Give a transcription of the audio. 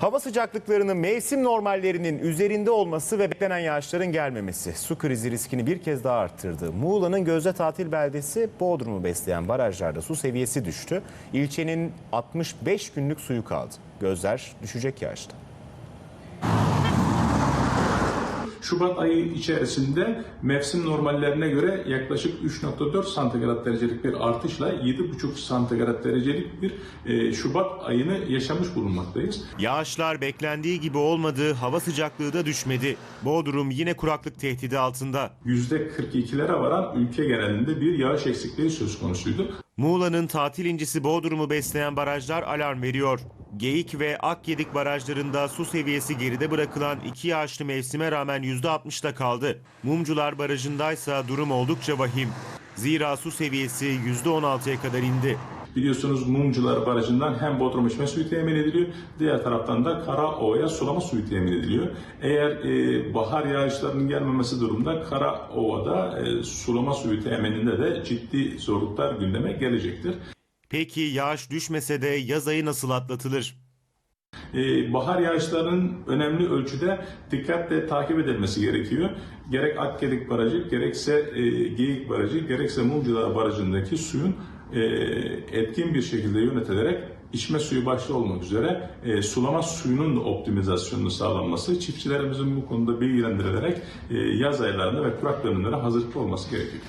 Hava sıcaklıklarının mevsim normallerinin üzerinde olması ve beklenen yağışların gelmemesi su krizi riskini bir kez daha arttırdı. Muğla'nın Gözde tatil beldesi Bodrum'u besleyen barajlarda su seviyesi düştü. İlçenin 65 günlük suyu kaldı. Gözler düşecek yağışta. Şubat ayı içerisinde mevsim normallerine göre yaklaşık 3.4 santigrat derecelik bir artışla 7.5 santigrat derecelik bir e, Şubat ayını yaşamış bulunmaktayız. Yağışlar beklendiği gibi olmadı, hava sıcaklığı da düşmedi. Bodrum yine kuraklık tehdidi altında. %42'lere varan ülke genelinde bir yağış eksikliği söz konusuydu. Muğla'nın tatil incisi Bodrum'u besleyen barajlar alarm veriyor. Geyik ve Akgedik barajlarında su seviyesi geride bırakılan iki yağışlı mevsime rağmen %60'da kaldı. Mumcular barajındaysa durum oldukça vahim. Zira su seviyesi %16'ya kadar indi. Biliyorsunuz Mumcular Barajı'ndan hem Bodrum içme suyu temin ediliyor, diğer taraftan da Karaova'ya sulama suyu temin ediliyor. Eğer e, bahar yağışlarının gelmemesi durumda Karaova'da e, sulama suyu temininde de ciddi zorluklar gündeme gelecektir. Peki yağış düşmese de yaz ayı nasıl atlatılır? Ee, bahar yağışlarının önemli ölçüde dikkatle takip edilmesi gerekiyor. Gerek Akgedik Barajı, gerekse e, Geyik Barajı, gerekse Mumcular Barajı'ndaki suyun e, etkin bir şekilde yönetilerek içme suyu başta olmak üzere e, sulama suyunun da optimizasyonunu sağlanması, çiftçilerimizin bu konuda bilgilendirilerek yaz aylarında ve kurak dönemlere hazırlıklı olması gerekiyor.